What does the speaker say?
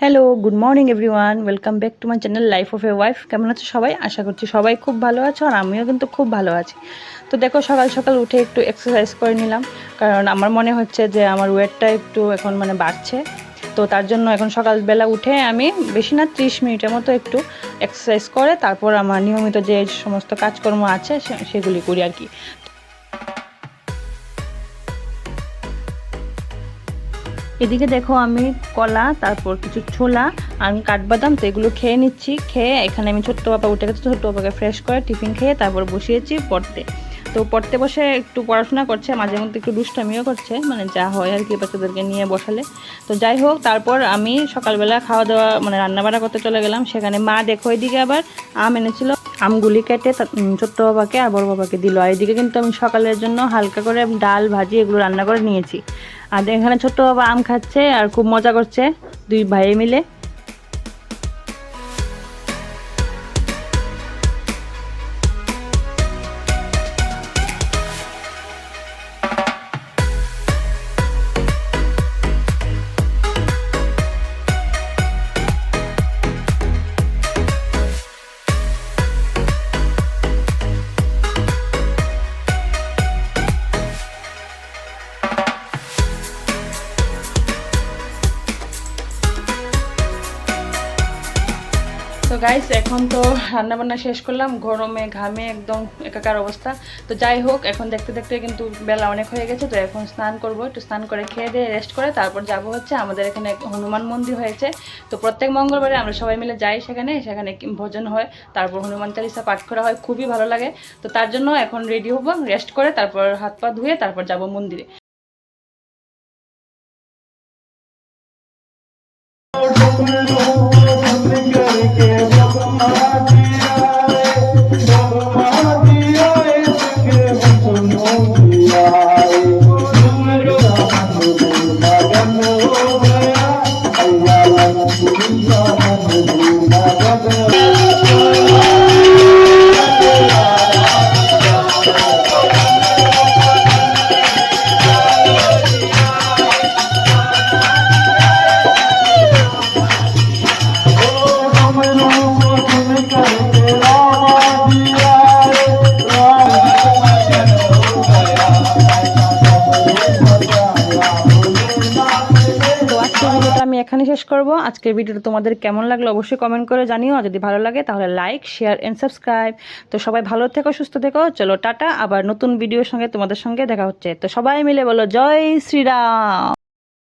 Hello good morning everyone welcome back to my channel life of a wife কেমন আছো সবাই? আশা করছি সবাই খুব ভালো আছো আর আমিও কিন্তু খুব ভালো আছি। তো দেখো, সকাল সকাল উঠে একটু এক্সারসাইজ করে নিলাম। কারণ আমার মনে হচ্ছে যে আমার ওয়েটটা একটু এখন মানে বাড়ছে। তো তার জন্য এখন সকালবেলা উঠে আমি বেশি না ত্রিশ মিনিটের মতো একটু এক্সারসাইজ করে, তারপর আমার নিয়মিত যে সমস্ত কাজকর্ম আছে সেগুলি করি আর কি। এদিকে দেখো আমি কলা, তারপর কিছু ছোলা আর কাঠবাদাম, তো এগুলো খেয়ে নিচ্ছি। খেয়ে এখানে আমি ছোট্ট বাবা উঠে গেছে ছোট্ট বাবাকে ফ্রেশ করে টিফিন খেয়ে তারপর বসিয়েছি পড়তে। তো পড়তে বসে একটু পড়াশোনা করছে, মাঝে মধ্যে একটু দুষ্টামিও করছে মানে যা হয় আর কি বাচ্চাদেরকে নিয়ে বসালে। তো যাই হোক, তারপর আমি সকালবেলা খাওয়া দাওয়া মানে রান্নাবাড়া করতে চলে গেলাম। সেখানে মা দেখো এদিকে আবার আম এনেছিল আমগুলি কেটে ছোট্ট বাবাকে, আর বড় বাবাকে দিল। আর এদিকে কিন্তু আমি সকালের জন্য হালকা করে ডাল ভাজি এগুলো রান্না করে নিয়েছি। আর এখানে ছোট বাবা আম খাচ্ছে আর খুব মজা করছে দুই ভাই মিলে। গাইস এখন তো রান্না বান্না শেষ করলাম, গরমে, ঘামে, একদম একাকার অবস্থা। তো যাই হোক, এখন দেখতে দেখতে কিন্তু বেলা অনেক হয়ে গেছে, তো এখন স্নান করব, একটু স্নান করে খেয়ে দিয়ে রেস্ট করে তারপর যাব হচ্ছে আমাদের এখানে হনুমান মন্দির হয়েছে। তো প্রত্যেক মঙ্গলবারে আমরা সবাই মিলে যাই সেখানে সেখানে ভোজন হয়, তারপর হনুমান চালিসা পাঠ করা হয়, খুবই ভালো লাগে। তো তার জন্য এখন রেডি হব রেস্ট করে তারপর হাত পা ধুয়ে তারপর যাব মন্দিরে। তো আজকের ভিডিওটা আমি এখানে শেষ করব। আজকের ভিডিওটা তোমাদের কেমন লাগল অবশ্যই কমেন্ট করে জানিও। আর যদি ভালো লাগে তাহলে লাইক শেয়ার এন্ড সাবস্ক্রাইব তো সবাই ভালো থেকো, সুস্থ থেকো। চলো টাটা, আবার নতুন ভিডিওর সঙ্গে তোমাদের সঙ্গে দেখা হচ্ছে। তো সবাই মিলে বলো, জয় শ্রীরাম!